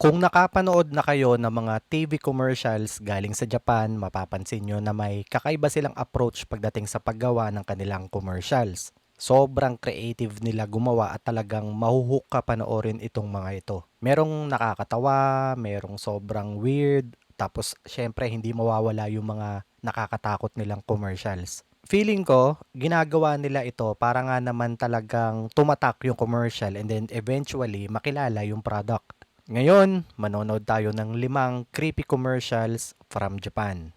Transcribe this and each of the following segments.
Kung nakapanood na kayo ng mga TV commercials galing sa Japan, mapapansin nyo na may kakaiba silang approach pagdating sa paggawa ng kanilang commercials. Sobrang creative nila gumawa at talagang mahuhook ka panoorin itong mga ito. Merong nakakatawa, merong sobrang weird, tapos syempre hindi mawawala yung mga nakakatakot nilang commercials. Feeling ko, ginagawa nila ito para nga naman talagang tumatak yung commercial and then eventually makilala yung product. Ngayon, manonood tayo ng limang creepy commercials from Japan.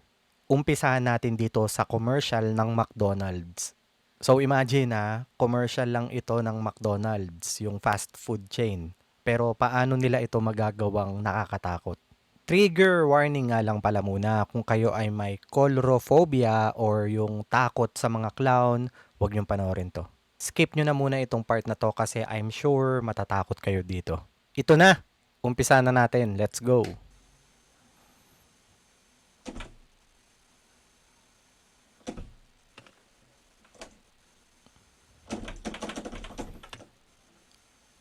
Umpisahan natin dito sa commercial ng McDonald's. So imagine na, commercial lang ito ng McDonald's, yung fast food chain. Pero paano nila ito magagawang nakakatakot? Trigger warning nga lang pala muna kung kayo ay may colorophobia or yung takot sa mga clown, huwag niyong panoorin to. Skip nyo na muna itong part na to kasi I'm sure matatakot kayo dito. Ito na! Umpisa na natin. Let's go!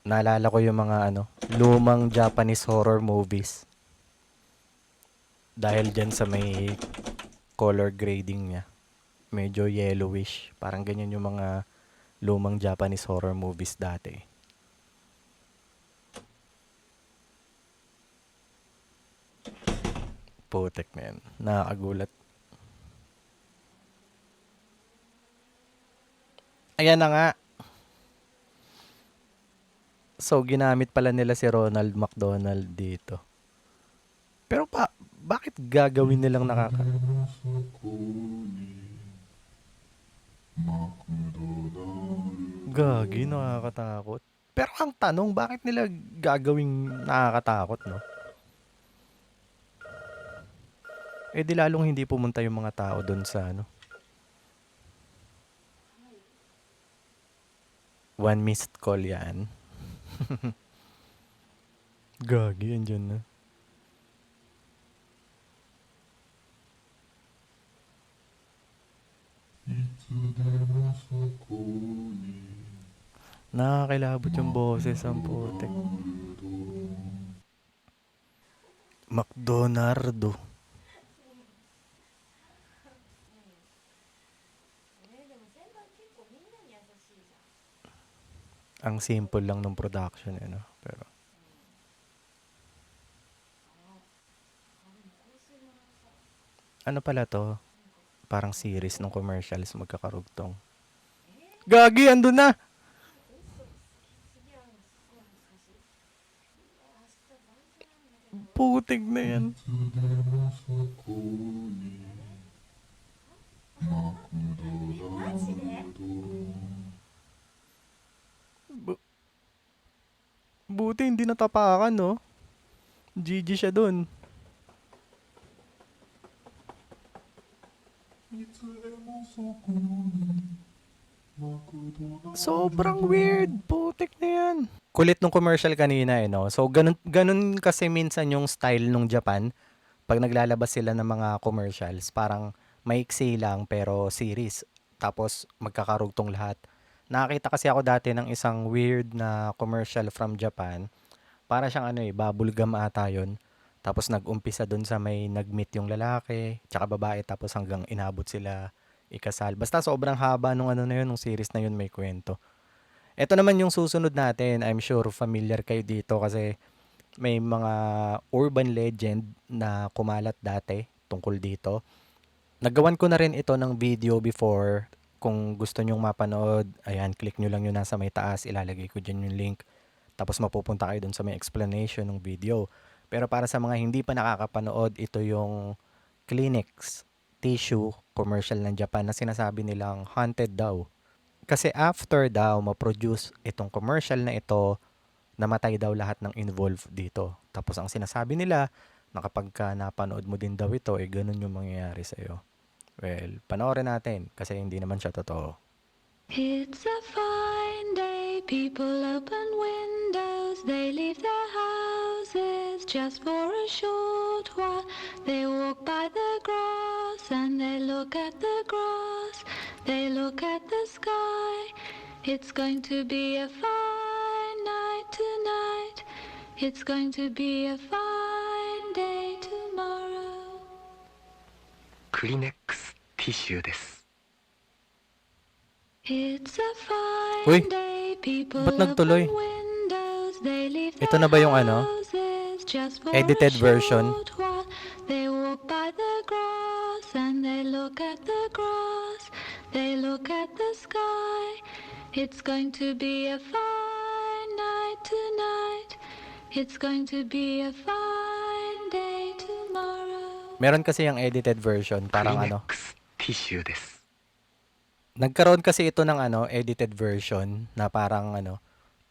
Naalala ko yung mga ano, lumang Japanese horror movies. Dahil dyan sa may color grading niya. Medyo yellowish. Parang ganyan yung mga lumang Japanese horror movies dati. Putek na yan. Nakakagulat. Ayan na nga. So, ginamit pala nila si Ronald McDonald dito. Pero pa, bakit gagawin nilang nakaka... Gagi, nakakatakot. Pero ang tanong, bakit nila gagawing nakakatakot, no? Eh di lalong hindi pumunta yung mga tao doon sa ano. One missed call yan. Gagi, andyan na. Nakakilabot yung boses ang putek. McDonaldo. Simple lang ng production, ano. Pero, ano pala to? Parang series ng commercials magkakarugtong. Gagi, andun na! Putig na yan. Buti hindi natapakan, no? GG siya dun. Sobrang weird. Putik na yan. Kulit nung commercial kanina eh, no? So, ganun, ganun kasi minsan yung style nung Japan. Pag naglalabas sila ng mga commercials, parang maiksi lang pero series. Tapos, magkakarugtong lahat. Nakakita kasi ako dati ng isang weird na commercial from Japan. Para siyang ano eh, bubble gum ata yun. Tapos nag-umpisa dun sa may nag-meet yung lalaki, tsaka babae, tapos hanggang inabot sila ikasal. Basta sobrang haba nung ano na yun, nung series na yun may kwento. Ito naman yung susunod natin. I'm sure familiar kayo dito kasi may mga urban legend na kumalat dati tungkol dito. Nagawan ko na rin ito ng video before. Kung gusto nyong mapanood, ayan, click nyo lang yun nasa may taas. Ilalagay ko dyan yung link. Tapos mapupunta kayo dun sa may explanation ng video. Pero para sa mga hindi pa nakakapanood, ito yung Kleenex tissue commercial ng Japan na sinasabi nilang haunted daw. Kasi after daw ma-produce itong commercial na ito, namatay daw lahat ng involved dito. Tapos ang sinasabi nila, na napanood mo din daw ito, eh ganun yung mangyayari sa'yo. Well, panoorin natin kasi hindi naman siya totoo. It's a fine day, people open windows, they leave their houses just for a short while. They walk by the grass and they look at the grass, they look at the sky. It's going to be a fine night tonight, it's going to be a fine day tomorrow. Kleenex. ティッシュです It's a fine Uy, day. People ba't nagtuloy? open windows. They leave Ito their na ba yung ano? houses just for Edited a version? short while. They walk by the grass and they look at the grass. They look at the sky. It's going to be a fine night tonight. It's going to be a fine day tomorrow. Meron kasi yung edited version, クリ parang ネッ ano. tissue. tissue です。Nagkaroon kasi ito ng ano, edited version na parang ano,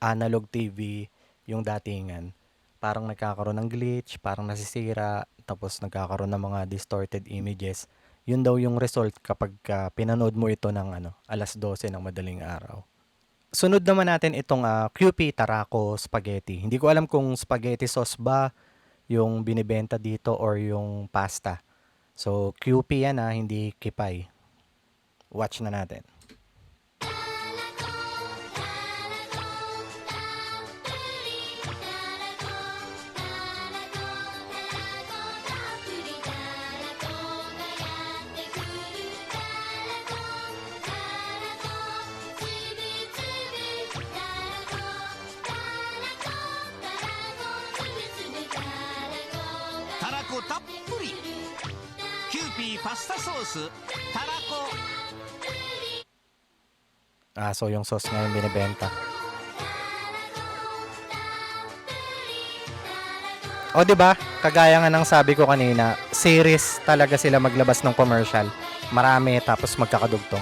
analog TV yung datingan. Parang nagkakaroon ng glitch, parang nasisira, tapos nagkakaroon ng mga distorted images. Yun daw yung result kapag ah, pinanood mo ito ng ano, alas 12 ng madaling araw. Sunod naman natin itong ah, QP Tarako Spaghetti. Hindi ko alam kung spaghetti sauce ba yung binibenta dito or yung pasta. So, QP yan ah, hindi kipay. Watch na natin. パスタソースたらこ Ah, so yung sauce ngayon binibenta. O, di ba? Kagaya nga ng sabi ko kanina, series talaga sila maglabas ng commercial. Marami tapos magkakadugtong.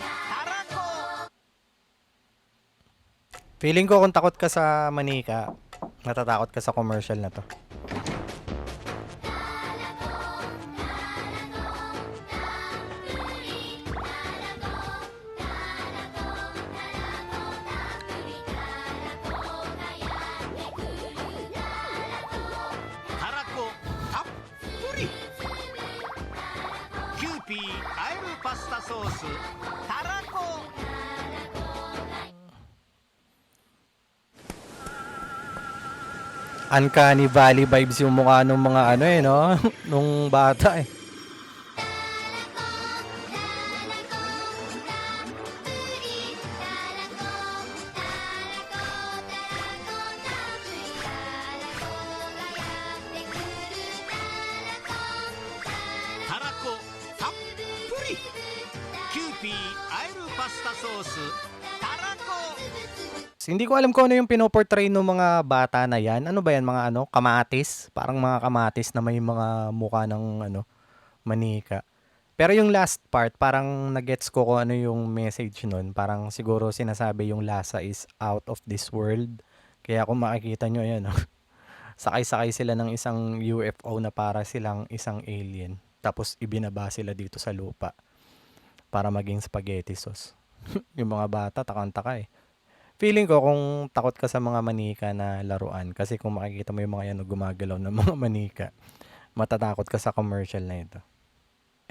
Feeling ko kung takot ka sa manika, natatakot ka sa commercial na to. Yupi, I'm pasta sauce. Uncanny Valley vibes yung mukha ng mga ano eh, no? Nung bata eh.「たらこたっぷり」「キューピーあえるパスタソースたらこ」 hindi ko alam kung ano yung pinoportray ng mga bata na yan. Ano ba yan? Mga ano? Kamatis? Parang mga kamatis na may mga mukha ng ano, manika. Pero yung last part, parang nagets ko kung ano yung message nun. Parang siguro sinasabi yung lasa is out of this world. Kaya kung makikita nyo, ayan, oh. sakay-sakay sila ng isang UFO na para silang isang alien. Tapos ibinaba sila dito sa lupa para maging spaghetti sauce. yung mga bata, takang-taka eh. Feeling ko kung takot ka sa mga manika na laruan kasi kung makikita mo yung mga yan na gumagalaw ng mga manika, matatakot ka sa commercial na ito.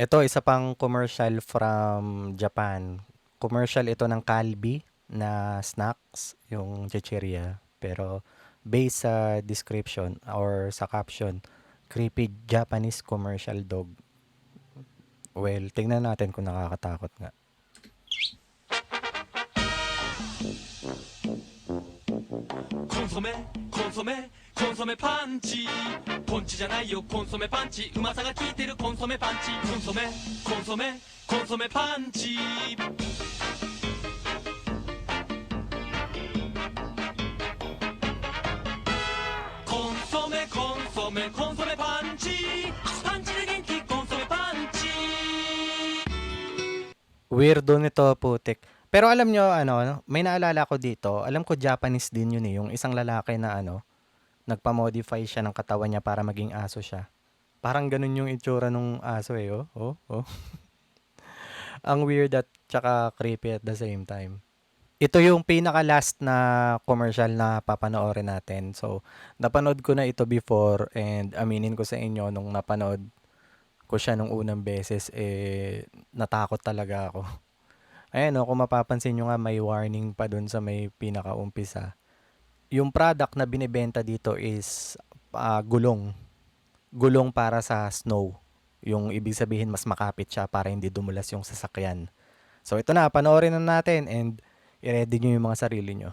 Ito, isa pang commercial from Japan. Commercial ito ng Calbee na snacks, yung chicheria. Pero based sa description or sa caption, creepy Japanese commercial dog. Well, tingnan natin kung nakakatakot nga. コンソメコンソメコンソメパンチポンチじゃないよコンソメパンチうまさが効いてるコンソメパンチコンソメコンソメコンソメパンチコンソメコンソメパンチパンチで元気コンソメパンチ Weirdo nito, putik. Pero alam nyo, ano, may naalala ko dito. Alam ko Japanese din yun eh. Yung isang lalaki na ano, nagpa-modify siya ng katawan niya para maging aso siya. Parang ganun yung itsura nung aso eh, oh. Oh, oh. Ang weird at tsaka creepy at the same time. Ito yung pinaka-last na commercial na papanoorin natin. So, napanood ko na ito before and aminin ko sa inyo nung napanood ko siya nung unang beses, eh, natakot talaga ako. Ayan o, kung mapapansin nyo nga, may warning pa dun sa may pinakaumpisa. Yung product na binibenta dito is ah, gulong. Gulong para sa snow. Yung ibig sabihin, mas makapit siya para hindi dumulas yung sasakyan. So ito na, panoorin na natin and i-ready nyo yung mga sarili nyo.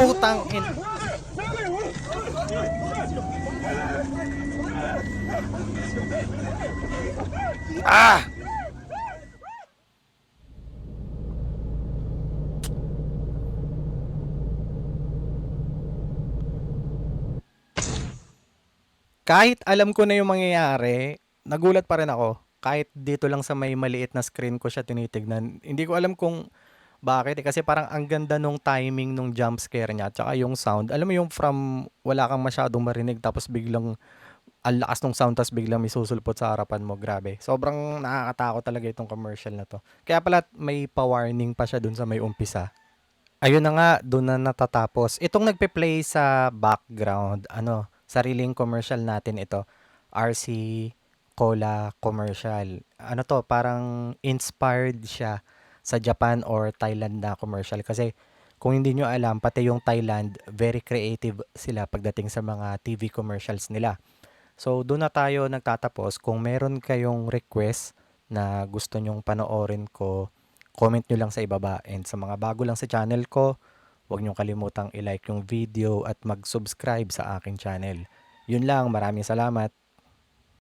Putang in... Ah! Kahit alam ko na yung mangyayari, nagulat pa rin ako. Kahit dito lang sa may maliit na screen ko siya tinitignan. Hindi ko alam kung bakit eh. Kasi parang ang ganda nung timing nung jump scare niya. Tsaka yung sound. Alam mo yung from wala kang masyadong marinig tapos biglang ang lakas ng sound tapos biglang may susulpot sa harapan mo. Grabe. Sobrang nakakatakot talaga itong commercial na to. Kaya pala may pa-warning pa siya dun sa may umpisa. Ayun na nga, dun na natatapos. Itong nagpe-play sa background, ano, sariling commercial natin ito. RC Cola commercial. Ano to, parang inspired siya sa Japan or Thailand na commercial. Kasi kung hindi nyo alam, pati yung Thailand, very creative sila pagdating sa mga TV commercials nila. So, doon na tayo nagtatapos. Kung meron kayong request na gusto nyong panoorin ko, comment nyo lang sa ibaba. And sa mga bago lang sa channel ko, huwag nyong kalimutang i-like yung video at mag-subscribe sa aking channel. Yun lang, maraming salamat.